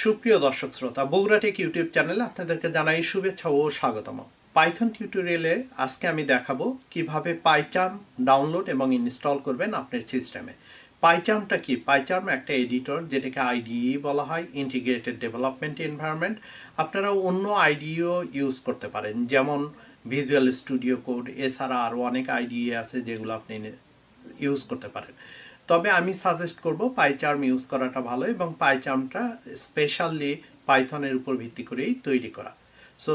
সুপ্রিয় দর্শক শ্রোতা, বগুড়া টেক ইউটিউব চ্যানেলে আপনাদেরকে জানাই শুভেচ্ছা ও স্বাগতম। পাইথন টিউটোরিয়ালে আজকে আমি দেখাবো কীভাবে পাইচার্ম ডাউনলোড এবং ইনস্টল করবেন আপনার সিস্টেমে পাইচার্মটা কি? পাইচার্ম একটা এডিটর যেটাকে আইডিই বলা হয়, ইন্টিগ্রেটেড ডেভেলপমেন্ট এনভায়রনমেন্ট। আপনারা অন্য আইডিও ইউজ করতে পারেন, যেমন ভিজুয়াল স্টুডিও কোড, এছাড়া আরও অনেক আইডিই আছে যেগুলো আপনি ইউজ করতে পারেন। তবে আমি সাজেস্ট করব পাইচার্ম ইউজ করাটা ভালো এবং পাইচার্মটা স্পেশালি পাইথনের উপর ভিত্তি করেই তৈরি করা। সো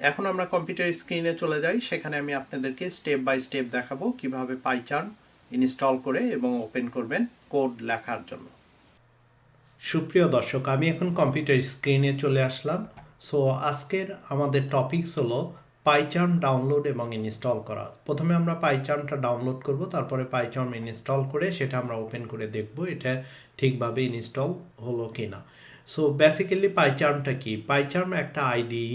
এখন আমরা কম্পিউটার স্ক্রিনে চলে যাই। সেখানে আমি আপনাদেরকে স্টেপ বাই স্টেপ দেখাবো কীভাবে পাইচার্ম ইনস্টল করে এবং ওপেন করবেন কোড লেখার জন্য। সুপ্রিয় দর্শক, আমি এখন কম্পিউটার স্ক্রিনে চলে আসলাম। সো আজকের আমাদের টপিকস হলো পাইচার্ম ডাউনলোড এবং ইনস্টল করা। প্রথমে আমরা পাইচার্মটা ডাউনলোড করব, তারপরে পাইচার্ম ইনস্টল করে সেটা আমরা ওপেন করে দেখব এটা ঠিকভাবে ইনস্টল হলো কি না সো বেসিক্যালি পাইচার্মটা কি? পাইচার্ম একটা আইডিই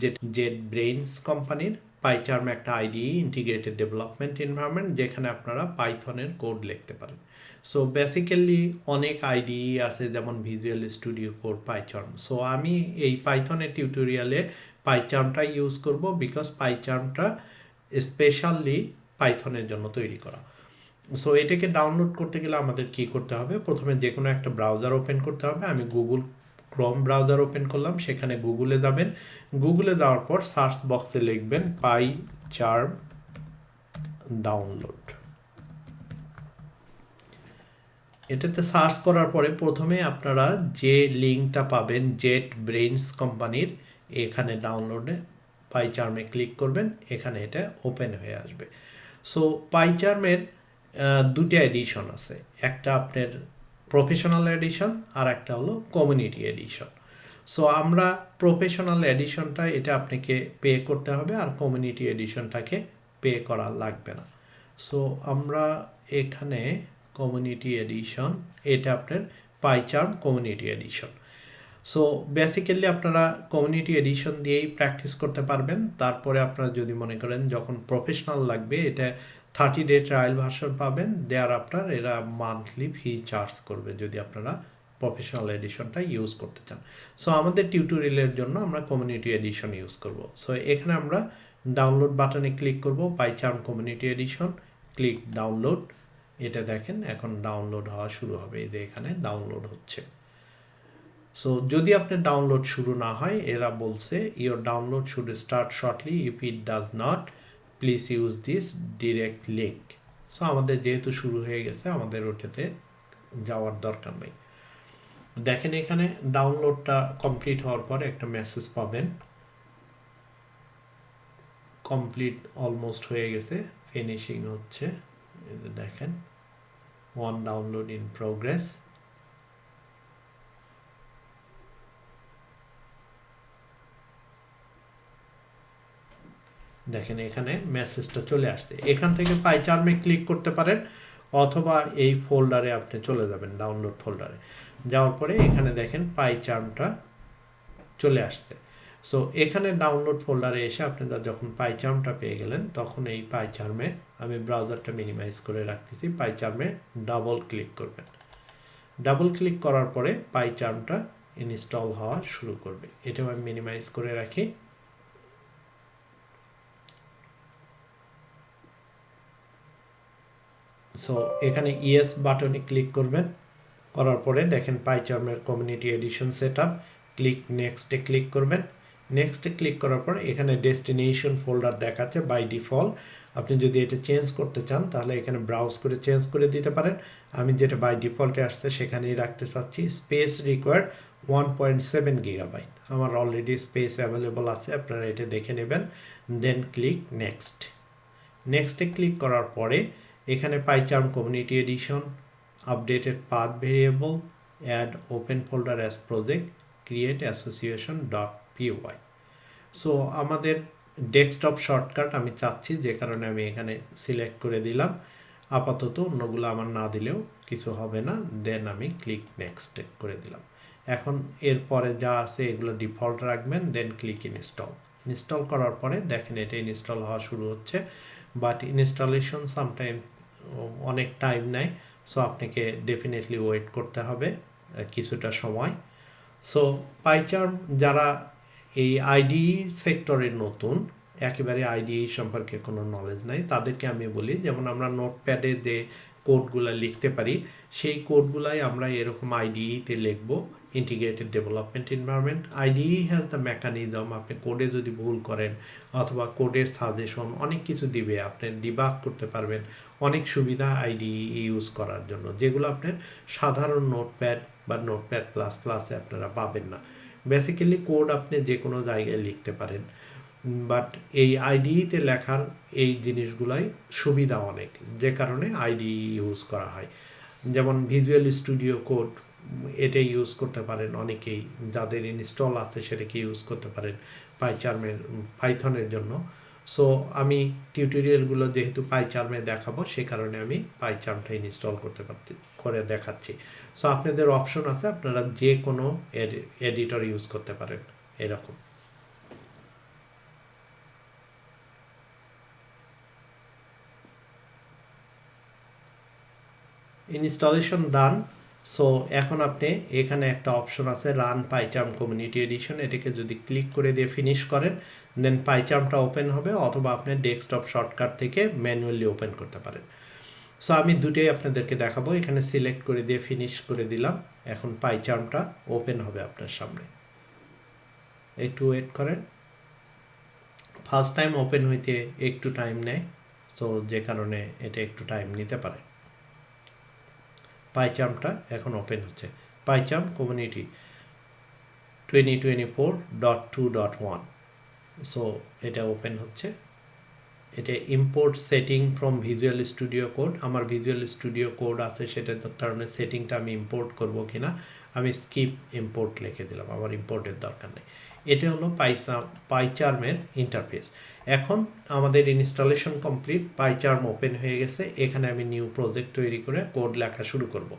যে জেড ব্রেইনস কোম্পানির। পাইচার্ম একটা আইডিই ইন্টিগ্রেটেড ডেভেলপমেন্ট এনভায়রনমেন্ট যেখানে আপনারা পাইথনের কোড লিখতে পারেন। সো বেসিক্যালি অনেক আইডিই আছে, যেমন visual studio code PyCharm so আমি এই পাইথনের টিউটোরিয়ালে পাইচার্মটা ইউজ করব বিকজ পাইচার্মটা স্পেশালি পাইথনের জন্য তৈরি করা। সো এটাকে ডাউনলোড করতে গেলে আমাদের কি করতে হবে? প্রথমে যে কোনো একটা ব্রাউজার ওপেন করতে হবে। আমি গুগল ক্রোম ব্রাউজার ওপেন করলাম, সেখানে গুগলে যাবেন। গুগলে যাওয়ার পর সার্চ বক্সে লিখবেন পাই চার্ম ডাউনলোড এটাতে সার্চ করার পরে প্রথমে আপনারা যে লিঙ্কটা পাবেন জেট ব্রেইনস কোম্পানির, এখানে ডাউনলোডে পাইচার্মে ক্লিক করবেন, এখানে এটা ওপেন হয়ে আসবে। সো পাইচার্মের দুটি এডিশন আছে। একটা আপনার প্রফেশনাল এডিশন আর একটা হলো কমিউনিটি এডিশন সো আমরা প্রফেশনাল এডিশনটা এটা আপনাকে পে করতে হবে আর কমিউনিটি এডিশনটাকে পে করা লাগবে না। সো আমরা এখানে কমিউনিটি এডিশন এটা আপনার PyCharm community edition so basically আপনারা কমিউনিটি এডিশন দিয়েই প্র্যাকটিস করতে পারবেন। তারপরে আপনারা যদি মনে করেন যখন প্রফেশনাল লাগবে, এটা থার্টি ডে ট্রায়াল ভার্সন পাবেন। দেয়ার আপনার এরা মান্থলি ফি চার্জ করবে যদি আপনারা প্রফেশনাল এডিশনটা ইউজ করতে চান। সো আমাদের টিউটোরিয়ালের জন্য আমরা কমিউনিটি এডিশন ইউজ করব। সো এখানে আমরা ডাউনলোড বাটনে ক্লিক করব PyCharm community edition click download এটা দেখেন, এখন ডাউনলোড হওয়া শুরু হবে। এই যে এখানে ডাউনলোড হচ্ছে। সো যদি আপনার ডাউনলোড শুরু না হয়, এরা বলছে your download should start shortly if it does not please use this direct link so আমাদের যেহেতু শুরু হয়ে গেছে, আমাদের ওটাতে যাওয়ার দরকার নেই। দেখেন এখানে ডাউনলোডটা কমপ্লিট হওয়ার পরে একটা মেসেজ পাবেন। কমপ্লিট অলমোস্ট হয়ে গেছে ফিনিশিং হচ্ছে। দেখেন ওয়ান ডাউনলোড ইন প্রোগ্রেস দেখেন এখানে মেসেজটা চলে আসছে। এখান থেকে পাইচার্মে ক্লিক করতে পারেন, অথবা এই ফোল্ডারে আপনি চলে যাবেন ডাউনলোড ফোল্ডারে যাওয়ার পরে এখানে দেখেন পাইচার্মটা চলে আসছে। সো এখানে ডাউনলোড ফোল্ডারে এসে আপনারা যখন পাইচার্মটা পেয়ে গেলেন, তখন এই পাই চার্মে আমি ব্রাউজারটা মিনিমাইজ করে রাখতেছি পাই চার্মে ডাবল ক্লিক করবেন। ডাবল ক্লিক করার পরে পাই চার্মটা ইনস্টল হওয়া শুরু করবে। এটা আমি মিনিমাইজ করে রাখি। সো এখানে ইয়েস বাটনে ক্লিক করবেন। করার পরে দেখেন পাইচার্মের কমিউনিটি এডিশন সেট ক্লিক নেক্সটে ক্লিক করবেন। নেক্সটে ক্লিক করার পরে এখানে ডেস্টিনেশন ফোল্ডার দেখাচ্ছে বাই ডিফল্ট আপনি যদি এটা চেঞ্জ করতে চান, তাহলে এখানে ব্রাউজ করে চেঞ্জ করে দিতে পারেন। আমি যেটা বাই ডিফল্টে আসছে, সেখানেই রাখতে চাচ্ছি। Space required one point seven gigabyte আমার অলরেডি স্পেস অ্যাভেলেবল আছে, আপনারা এটা দেখে নেবেন। দেন ক্লিক নেক্সট নেক্সটে ক্লিক করার পরে, এখানে PyCharm community edition updated path variable add open folder as project create association dot P Y so আমাদের ডেস্কটপ শর্টকাট আমি চাচ্ছি, যে কারণে আমি এখানে সিলেক্ট করে দিলাম। আপাতত অন্যগুলো আমার না দিলেও কিছু হবে না দেন আমি ক্লিক নেক্সট করে দিলাম। এখন এরপরে যা আছে এগুলো ডিফল্ট রাখবেন দেন ক্লিক ইনস্টল ইনস্টল করার পরে দেখেন এটা ইনস্টল হওয়া শুরু হচ্ছে বাট ইনস্টলেশন সামটাইম অনেক টাইম নেয় সো আপনাকে ডেফিনেটলি ওয়েট করতে হবে কিছুটা সময়। সো পাইচার্ম যারা এই আইডি সেক্টরের নতুন, একেবারে আইডি সম্পর্কে কোনো নলেজ নাই। তাদেরকে আমি বলি, যেমন আমরা নোটপ্যাডে যে কোডগুলো লিখতে পারি, সেই কোডগুলাই আমরা এরকম আইডিইতে লিখব integrated development environment IDE has the mechanism আপনি কোডে যদি ভুল করেন, অথবা কোডের সাজেশন অনেক কিছু দিবে, আপনি ডিবাগ করতে পারবেন অনেক সুবিধা আইডি ইউজ করার জন্য, যেগুলো আপনার সাধারণ নোটপ্যাড বা নোটপ্যাড প্লাস প্লাসে আপনারা পাবেন না। বেসিক্যালি কোড আপনি যে কোনো জায়গায় লিখতে পারেন। বাট এই আইডিইতে লেখার এই জিনিসগুলাই সুবিধা অনেক, যে কারণে আইডি ইউজ করা হয়। যেমন ভিজুয়াল স্টুডিও কোড এটা ইউজ করতে পারেন অনেকেই। যাদের ইনস্টল আছে সেটাকে ইউজ করতে পারেন। পাইচার্মের পাইথনের জন্য। সো আমি টিউটোরিয়ালগুলো যেহেতু পাইচার্মে দেখাবো, সে কারণে আমি পাইচার্মটা ইনস্টল করতে পারছি করে দেখাচ্ছি। সো আপনাদের অপশন আছে, আপনারা যে কোনো এডিটর ইউজ করতে পারেন, এরকম। ইনস্টলেশন ডান সো এখন আপনি এখানে একটা অপশন আছে রান পাইচার্ম কমিউনিটি এডিশন এটাকে যদি ক্লিক করে দিয়ে ফিনিশ করেন দেন পাইচার্মটা ওপেন হবে, অথবা আপনি ডেস্কটপ শর্টকাট থেকে ম্যানুয়ালি ওপেন করতে পারেন। সো আমি দুটোই আপনাদেরকে দেখাবো। এখানে সিলেক্ট করে দিয়ে ফিনিশ করে দিলাম। এখন পাইচার্মটা ওপেন হবে আপনার সামনে। একটু ওয়েট করেন। ফার্স্ট টাইম ওপেন হইতে একটু টাইম নেয়। সো যে কারণে এটা একটু টাইম নিতে পারে। পাইচার্মটা এখন ওপেন হচ্ছে। PyCharm community twenty twenty four dot two dot one so এটা ওপেন হচ্ছে। এটা import setting from visual studio code আমার ভিজুয়াল স্টুডিও কোড আছে সেটার কারণে সেটিংটা আমি ইম্পোর্ট করব কিনা, আমি স্কিপ ইম্পোর্ট লিখে দিলাম। আমার ইম্পোর্টের দরকার নেই। এটা হলো পাইসা, পাইচার্মের ইন্টারফেস এখন আমাদের ইনস্টলেশন কমপ্লিট পাইচার্ম ওপেন হয়ে গেছে। এখানে আমি নিউ প্রজেক্ট তৈরি করে কোড লেখা শুরু করব।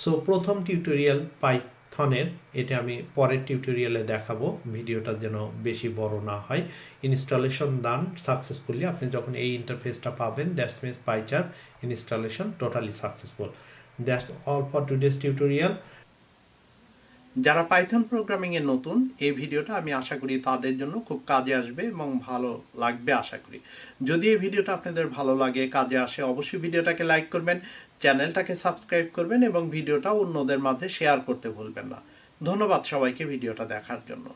সো প্রথম টিউটোরিয়াল পাইথনের এটা আমি পরের টিউটোরিয়ালে দেখাবো। ভিডিওটা যেন বেশি বড় না হয়। ইনস্টলেশন ডান সাকসেসফুলি আপনি যখন এই ইন্টারফেসটা পাবেন that's means PyCharm installation totally successful that's all for today's tutorial যারা পাইথন প্রোগ্রামিং এ নতুন, এই ভিডিওটা আমি আশা করি তাদের জন্য খুব কাজে আসবে এবং ভালো লাগবে আশা করি। যদি এই ভিডিওটা আপনাদের ভালো লাগে, কাজে আসে, অবশ্যই ভিডিওটাকে লাইক করবেন, চ্যানেলটাকে সাবস্ক্রাইব করবেন এবং ভিডিওটা অন্যদের মাঝে শেয়ার করতে ভুলবেন না। ধন্যবাদ সবাইকে ভিডিওটা দেখার জন্য।